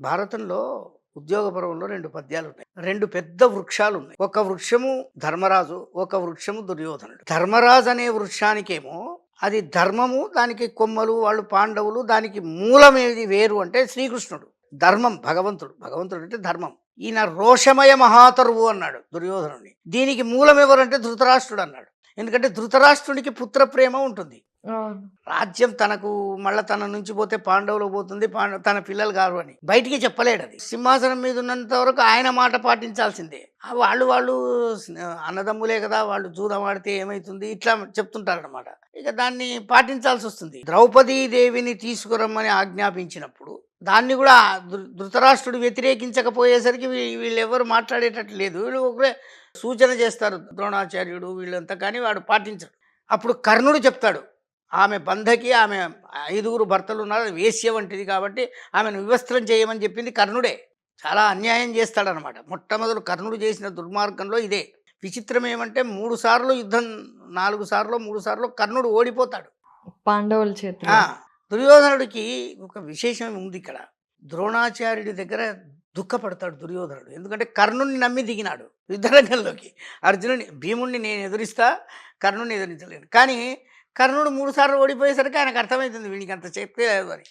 భారతంలో ఉద్యోగ పర్వంలో రెండు పద్యాలు ఉన్నాయి రెండు పెద్ద వృక్షాలు ఉన్నాయి ఒక వృక్షము ధర్మరాజు ఒక వృక్షము దుర్యోధనుడు. ధర్మరాజు అనే వృక్షానికేమో అది ధర్మము దానికి కొమ్మలు వాళ్ళు పాండవులు దానికి మూలమేది వేరు అంటే శ్రీకృష్ణుడు. ధర్మం భగవంతుడు. భగవంతుడు అంటే ధర్మం. ఈయన రోషమయ మహాతరువు అన్నాడు దుర్యోధనుడిని. దీనికి మూలం ఎవరంటే ధృతరాష్ట్రుడు అన్నాడు. ఎందుకంటే ధృతరాష్ట్రునికి పుత్ర ప్రేమ ఉంటుంది. రాజ్యం తనకు మళ్ళా తన నుంచి పోతే పాండవులు పోతుంది పాండవ తన పిల్లలు కారు అని. బయటికి చెప్పలేడు అది. సింహాసనం మీద ఉన్నంత వరకు ఆయన మాట పాటించాల్సిందే. వాళ్ళు వాళ్ళు అన్నదమ్ములే కదా వాళ్ళు జూదం ఆడితే ఏమవుతుంది ఇట్లా చెప్తుంటారనమాట ఇక దాన్ని పాటించాల్సి వస్తుంది. ద్రౌపదీ దేవిని తీసుకురమ్మని ఆజ్ఞాపించినప్పుడు దాన్ని కూడా ధృతరాష్ట్రుడు వ్యతిరేకించకపోయేసరికి వీ- వీళ్ళు ఎవరు మాట్లాడేటట్టు లేదు. వీళ్ళు ఒకరే సూచన చేస్తారు ద్రోణాచార్యుడు వీళ్ళంతా కానీ వాడు పాటించడు అప్పుడు కర్ణుడు చెప్తాడు ఆమె బంధకి ఆమె ఐదుగురు భర్తలు ఉన్నారు వేశ్య వంటిది కాబట్టి ఆమెను వివస్త్రం చేయమని చెప్పింది కర్ణుడే. చాలా అన్యాయం చేస్తాడనమాట మొట్టమొదలు కర్ణుడు చేసిన దుర్మార్గంలో ఇదే. విచిత్రం ఏమంటే మూడు సార్లు యుద్ధం నాలుగు సార్లు మూడు సార్లు కర్ణుడు ఓడిపోతాడు. పాండవుల ఆ, చేతిలో దుర్యోధనుడికి ఒక విశేషం ఉంది ఇక్కడ. ద్రోణాచార్యుడి దగ్గర దుఃఖపడతాడు దుర్యోధనుడు. ఎందుకంటే కర్ణుని నమ్మి దిగినాడు యుద్ధరంగంలోకి అర్జునుని భీముణ్ణి నేను ఎదురిస్తా కర్ణుని ఎదిరించలేను. కానీ కర్ణుడు మూడు సార్లు ఓడిపోయేసరికి ఆయనకు అర్థమవుతుంది వీడికి అంత చెప్తే లేదు అని.